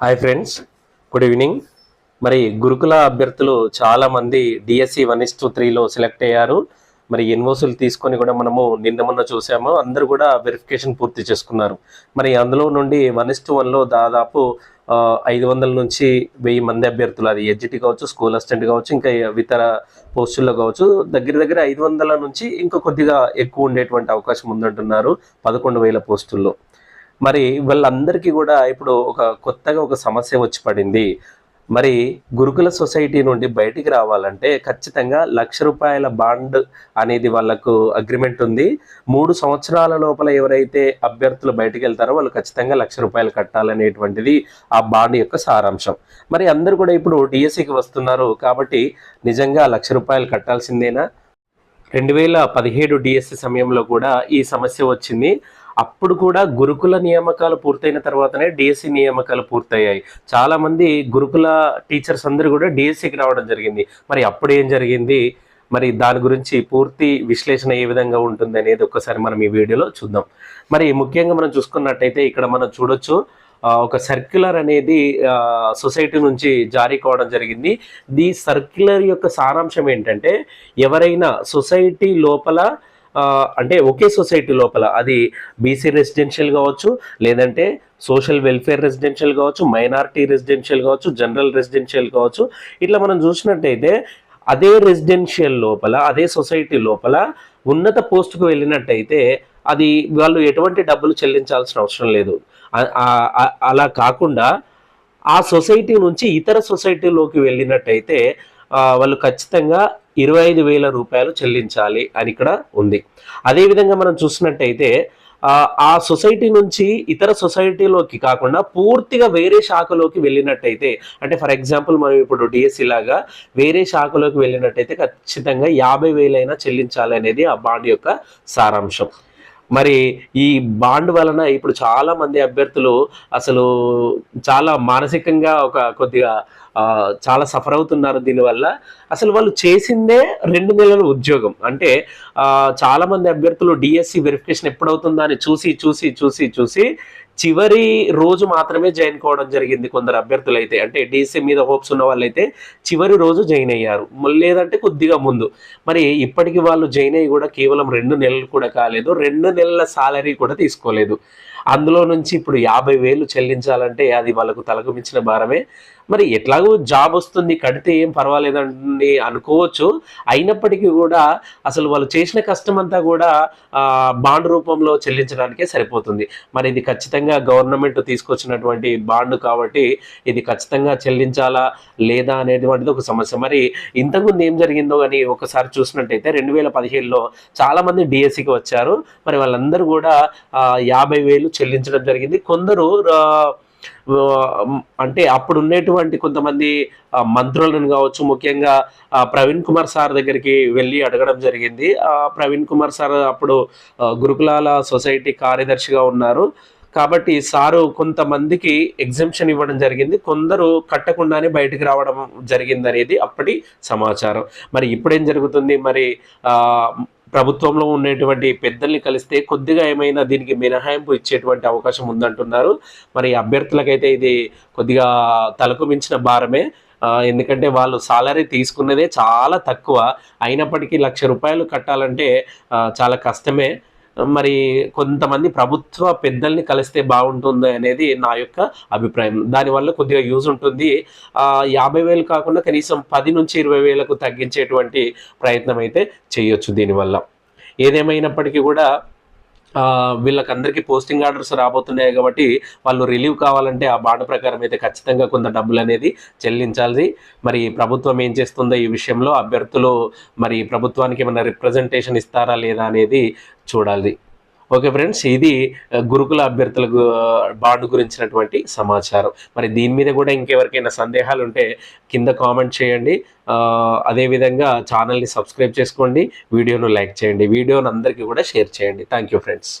Hi friends good evening మరి గురుకుల అభ్యర్థులు చాలామంది డిఎస్సి వన్ ఇస్ టూ త్రీలో సెలెక్ట్ అయ్యారు. మరి ఎన్వోసులు తీసుకొని కూడా మనము నిన్న మొన్న చూసాము. అందరూ కూడా వెరిఫికేషన్ పూర్తి చేసుకున్నారు. మరి అందులో నుండి వన్ ఇస్ టూ వన్లో దాదాపు ఐదు వందల నుంచి వెయ్యి మంది అభ్యర్థులు. అది ఎడ్జిటీ కావచ్చు స్కూల్ అసిస్టెంట్ కావచ్చు ఇంకా ఇతర పోస్టుల్లో కావచ్చు. దగ్గర దగ్గర ఐదు వందల నుంచి ఇంకా కొద్దిగా ఎక్కువ ఉండేటువంటి అవకాశం ఉందంటున్నారు పదకొండు వేల పోస్టుల్లో. మరి వాళ్ళందరికీ కూడా ఇప్పుడు ఒక కొత్తగా ఒక సమస్య వచ్చి పడింది. మరి గురుకుల సొసైటీ నుండి బయటికి రావాలంటే ఖచ్చితంగా లక్ష రూపాయల బాండ్ అనేది వాళ్ళకు అగ్రిమెంట్ ఉంది. మూడు సంవత్సరాల లోపల ఎవరైతే అభ్యర్థులు బయటికి వెళ్తారో వాళ్ళు ఖచ్చితంగా లక్ష రూపాయలు కట్టాలనేటువంటిది ఆ బాండ్ యొక్క సారాంశం. మరి అందరు కూడా ఇప్పుడు డిఎస్సికి వస్తున్నారు కాబట్టి నిజంగా లక్ష రూపాయలు కట్టాల్సిందేనా? రెండు వేల పదిహేడు డిఎస్సి సమయంలో కూడా ఈ సమస్య వచ్చింది. అప్పుడు కూడా గురుకుల నియామకాలు పూర్తయిన తర్వాతనే డిఎస్సి నియామకాలు పూర్తయ్యాయి. చాలా మంది గురుకుల టీచర్స్ అందరూ కూడా డిఎస్సికి రావడం జరిగింది. మరి అప్పుడు ఏం జరిగింది? మరి దాని గురించి పూర్తి విశ్లేషణ ఏ విధంగా ఉంటుంది అనేది ఒక్కసారి మనం ఈ వీడియోలో చూద్దాం. మరి ముఖ్యంగా మనం చూసుకున్నట్టయితే ఇక్కడ మనం చూడొచ్చు ఒక సర్క్యులర్ అనేది సొసైటీ నుంచి జారీ కావడం జరిగింది. ది సర్క్యులర్ యొక్క సారాంశం ఏంటంటే ఎవరైనా సొసైటీ లోపల అంటే ఒకే సొసైటీ లోపల అది బీసీ రెసిడెన్షియల్ కావచ్చు లేదంటే సోషల్ వెల్ఫేర్ రెసిడెన్షియల్ కావచ్చు మైనారిటీ రెసిడెన్షియల్ కావచ్చు జనరల్ రెసిడెన్షియల్ కావచ్చు. ఇట్లా మనం చూసినట్టయితే అదే రెసిడెన్షియల్ లోపల అదే సొసైటీ లోపల ఉన్నత పోస్టుకు వెళ్ళినట్టయితే అది వాళ్ళు ఎటువంటి డబ్బులు చెల్లించాల్సిన అవసరం లేదు. అలా కాకుండా ఆ సొసైటీ నుంచి ఇతర సొసైటీలోకి వెళ్ళినట్టయితే వాళ్ళు ఖచ్చితంగా ఇరవై ఐదు వేల రూపాయలు చెల్లించాలి అని ఇక్కడ ఉంది. అదేవిధంగా మనం చూసినట్టయితే ఆ, సొసైటీ నుంచి ఇతర సొసైటీలోకి కాకుండా పూర్తిగా వేరే శాఖలోకి వెళ్ళినట్టయితే అంటే ఫర్ ఎగ్జాంపుల్ మనం ఇప్పుడు డిఎస్సి లాగా వేరే శాఖలోకి వెళ్ళినట్టయితే ఖచ్చితంగా యాభై వేలైనా చెల్లించాలి అనేది ఆ బాండ్ యొక్క సారాంశం. మరి ఈ బాండ్ వలన ఇప్పుడు చాలా మంది అభ్యర్థులు అసలు చాలా మానసికంగా ఒక కొద్దిగా చాలా సఫర్ అవుతున్నారు దీనివల్ల. అసలు వాళ్ళు చేసిందే రెండు నెలల ఉద్యోగం. అంటే చాలా మంది అభ్యర్థులు డిఎస్సి వెరిఫికేషన్ ఎప్పుడవుతుందా అని చూసి చూసి చూసి చూసి చివరి రోజు మాత్రమే జాయిన్ కావడం జరిగింది కొందరు అభ్యర్థులు అయితే అంటే డిఎస్సి మీద హోప్స్ ఉన్న వాళ్ళైతే చివరి రోజు జాయిన్ అయ్యారు. లేదంటే కొద్దిగా ముందు. మరి ఇప్పటికి వాళ్ళు జాయిన్ అయ్యి కూడా కేవలం రెండు నెలలు కూడా కాలేదు. రెండు నెలల సాలరీ కూడా తీసుకోలేదు. అందులో నుంచి ఇప్పుడు యాభై వేలు చెల్లించాలంటే అది వాళ్ళకు తలకు మించిన భారమే. మరి ఎట్లాగో జాబ్ వస్తుంది కడితే ఏం పర్వాలేదండి అనుకోవచ్చు. అయినప్పటికీ కూడా అసలు వాళ్ళు చేసిన కష్టం అంతా కూడా బాండ్ రూపంలో చెల్లించడానికే సరిపోతుంది. మరి ఇది ఖచ్చితంగా గవర్నమెంట్ తీసుకొచ్చినటువంటి బాండ్ కాబట్టి ఇది ఖచ్చితంగా చెల్లించాలా లేదా అనేటువంటిది ఒక సమస్య. మరి ఇంతకుముందు ఏం జరిగిందో అని ఒకసారి చూసినట్టయితే రెండు వేల పదిహేడులో చాలామంది డిఎస్సికి వచ్చారు. మరి వాళ్ళందరూ కూడా యాభై వేలు చెల్లించడం జరిగింది. కొందరు అంటే అప్పుడు ఉండేటువంటి కొంతమంది మంత్రులను కావచ్చు ముఖ్యంగా ప్రవీణ్ కుమార్ సార్ దగ్గరికి వెళ్ళి అడగడం జరిగింది. ప్రవీణ్ కుమార్ సార్ అప్పుడు గురుకులాల సొసైటీ కార్యదర్శిగా ఉన్నారు. కాబట్టి సారు కొంతమందికి ఎగ్జిబిషన్ ఇవ్వడం జరిగింది. కొందరు కట్టకుండానే బయటికి రావడం జరిగింది అనేది అప్పటి సమాచారం. మరి ఇప్పుడేం జరుగుతుంది? మరి ప్రభుత్వంలో ఉండేటువంటి పెద్దల్ని కలిస్తే కొద్దిగా ఏమైనా దీనికి మినహాయింపు ఇచ్చేటువంటి అవకాశం ఉందంటున్నారు. మరి అభ్యర్థులకైతే ఇది కొద్దిగా తలకు మించిన భారమే. ఎందుకంటే వాళ్ళు సాలరీ తీసుకున్నదే చాలా తక్కువ. అయినప్పటికీ లక్ష రూపాయలు కట్టాలంటే చాలా కష్టమే. మరి కొంతమంది ప్రభుత్వ పెద్దల్ని కలిస్తే బాగుంటుంది అనేది నా యొక్క అభిప్రాయం. దానివల్ల కొద్దిగా యూజ్ ఉంటుంది. యాభై వేలు కాకుండా కనీసం పది నుంచి ఇరవై వేలకు తగ్గించేటువంటి ప్రయత్నం అయితే చేయొచ్చు దీనివల్ల. ఏదేమైనప్పటికీ కూడా వీళ్ళకందరికీ పోస్టింగ్ ఆర్డర్స్ రాబోతున్నాయి కాబట్టి వాళ్ళు రిలీవ్ కావాలంటే ఆ బాండ్ ప్రకారం అయితే ఖచ్చితంగా కొంత డబ్బులు అనేది చెల్లించాలి మరి ప్రభుత్వం ఏం చేస్తుందో ఈ విషయంలో అభ్యర్థులు మరి ప్రభుత్వానికి ఏమైనా రిప్రజెంటేషన్ ఇస్తారా లేదా అనేది చూడాలి. ఓకే ఫ్రెండ్స్ ఇది గురుకుల అభ్యర్థులకు బాండ్ గురించినటువంటి సమాచారం. మరి దీని మీద కూడా ఇంకెవరికైనా సందేహాలు ఉంటే కింద కామెంట్ చేయండి. అదేవిధంగా ఛానల్ని సబ్స్క్రైబ్ చేసుకోండి. వీడియోను లైక్ చేయండి. వీడియోను అందరికీ కూడా షేర్ చేయండి. Thank you friends.